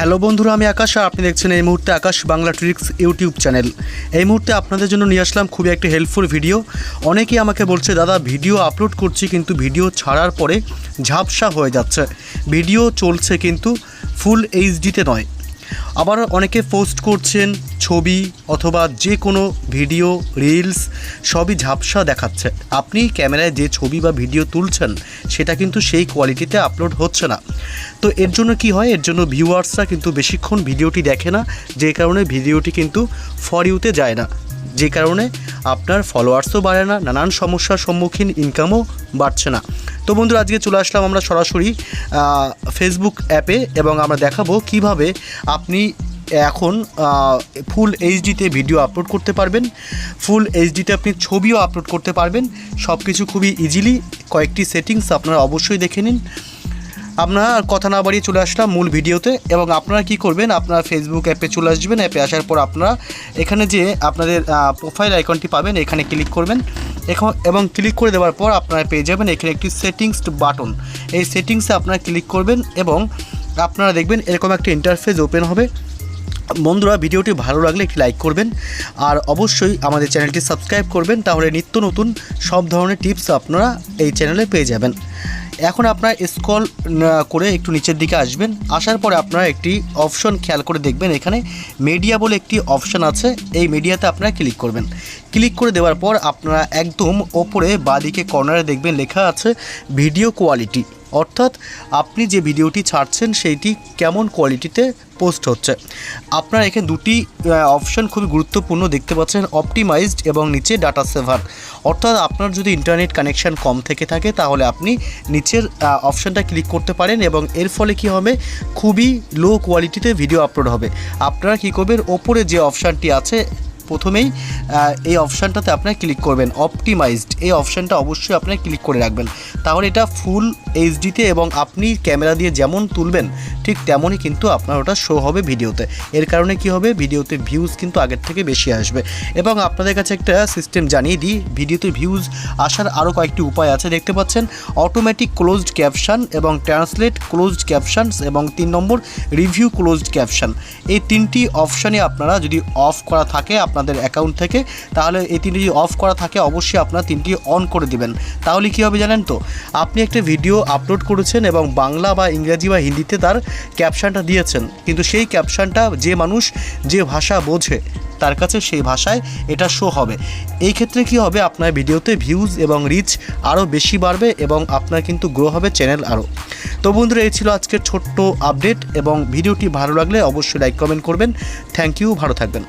Hello বন্ধুরা, আমি আকাশ আর আপনি দেখছেন এই মুহূর্তে Akash Bangla tricks YouTube channel. এই মুহূর্তে আপনাদের জন্য নিয়ে আসলাম খুবই একটি হেল্পফুল ভিডিও অনেকেই আমাকে বলছে, দাদা ভিডিও আপলোড করছি কিন্তু ভিডিও ছাড়ার পরে ঝাপসা হয়ে যাচ্ছে। ভিডিও চলছে কিন্তু ফুল এইচডিতে নয়। আবার অনেকে পোস্ট করছেন ছবি অথবা যে কোনো ভিডিও রিলস সবই ঝাপসা দেখাচ্ছে। আপনি ক্যামেরায় যে ছবি বা ভিডিও তুলছেন, সেটা কিন্তু সেই কোয়ালিটিতে আপলোড হচ্ছে না। তো এর জন্য কি হয়? এর জন্য ভিউয়ার্সরা কিন্তু বেশিক্ষণ ভিডিওটি দেখে না, যে কারণে ভিডিওটি কিন্তু ফর ইউতে যায় না। যে কারণে আপনার ফলোয়ার্সও বাড়ে না, নানান সমস্যার সম্মুখীন ইনকামও বাড়ছে না। তো বন্ধুরা, আজকে চলে আসলাম আমরা সরাসরি ফেসবুক অ্যাপে এবং আমরা দেখাবো কীভাবে আপনি এখন ফুল এইচডিতে ভিডিও আপলোড করতে পারবেন। ফুল এইচডিতে আপনি ছবিও আপলোড করতে পারবেন। সব কিছু খুবই ইজিলি কয়েকটি সেটিংস আপনারা অবশ্যই দেখে নিন। আপনার কথা না বাড়িয়ে চলে আসলাম মূল ভিডিওতে এবং আপনারা কি করবেন, আপনার ফেসবুক অ্যাপে চলে আসবেন, অ্যাপে আসার পর আপনারা এখানে যে আপনাদের প্রোফাইল আইকনটি পাবেন, এখানে ক্লিক করবেন। এখন এবং ক্লিক করে দেওয়ার পর আপনারা পেয়ে যাবেন এখানে একটি সেটিংস বাটন এই সেটিংসে আপনারা ক্লিক করবেন এবং আপনারা দেখবেন এরকম একটা ইন্টারফেস ওপেন হবে। বন্ধুরা, ভিডিওটি ভালো লাগলে একটি লাইক করবেন আর অবশ্যই আমাদের চ্যানেলটি সাবস্ক্রাইব করবেন, তাহলে নিত্য নতুন সব ধরনের টিপস আপনারা এই চ্যানেলে পেয়ে যাবেন। এখন আপনারা স্ক্রল করে একটু নিচের দিকে আসবেন, আসার পরে আপনারা একটি অপশন খেয়াল করে দেখবেন, এখানে মিডিয়া বলে একটি অপশন আছে, এই মিডিয়াতে আপনারা ক্লিক করবেন। ক্লিক করে দেওয়ার পর আপনারা একদম ওপরে বাঁদিকে কর্নারে দেখবেন, লেখা আছে ভিডিও কোয়ালিটি অর্থাৎ আপনি যে ভিডিওটি ছাড়ছেন, সেইটি কেমন কোয়ালিটিতে পোস্ট হচ্ছে। আপনার এখানে দুটি অপশান খুবই গুরুত্বপূর্ণ দেখতে পাচ্ছেন অপটিমাইজড এবং নিচে ডাটা সেভার অর্থাৎ আপনার যদি ইন্টারনেট কানেকশান কম থেকে থাকে, তাহলে আপনি নিচের অপশানটা ক্লিক করতে পারেন এবং এর ফলে কি হবে? খুবই লো কোয়ালিটিতে ভিডিও আপলোড হবে। আপনারা কী করবেন? ওপরে যে অপশানটি আছে প্রথমেই এই অপশানটাতে আপনারা ক্লিক করবেন অপটিমাইজড এই অপশানটা অবশ্যই আপনারা ক্লিক করে রাখবেন। তাহলে এটা ফুল এইচডিতে এবং আপনি ক্যামেরা দিয়ে যেমন তুলবেন, ঠিক তেমনই কিন্তু আপনার ওটা শো হবে ভিডিওতে। এর কারণে কি হবে? ভিডিওতে ভিউজ কিন্তু আগের থেকে বেশি আসবে। এবং আপনাদের কাছে একটা সিস্টেম জানিয়ে দিই, ভিডিওতে ভিউজ আসার আরও কয়েকটি উপায় আছে, দেখতে পাচ্ছেন? অটোমেটিক ক্লোজড ক্যাপশন এবং ট্রান্সলেট ক্লোজড ক্যাপশনস এবং তিন নম্বর রিভিউ ক্লোজড ক্যাপশন এই তিনটি অপশানে আপনারা যদি অফ করা থাকে আপনাদের অ্যাকাউন্ট থেকে, তাহলে এই তিনটি যদি অফ করা থাকে, অবশ্যই আপনারা তিনটি অন করে দিবেন। তাহলে কী হবে জানেন তো? আপনি একটা ভিডিও আপলোড করেছেন এবং বাংলা বা ইংরাজি বা হিন্দিতে তার ক্যাপশনটা দিয়েছেন। কিন্তু সেই ক্যাপশনটা যে মানুষ, যে ভাষা বোঝে, তার কাছে সেই ভাষায় এটা শো হবে। এই ক্ষেত্রে কি হবে? আপনার ভিডিওতে ভিউজ এবং রিচ আরও বেশি বাড়বে এবং আপনার কিন্তু গ্রো হবে চ্যানেল আরও তো বন্ধুরা, এই ছিল আজকের ছোট্ট আপডেট এবং ভিডিওটি ভালো লাগলে অবশ্যই লাইক কমেন্ট করবেন। থ্যাংক ইউ ভালো থাকবেন।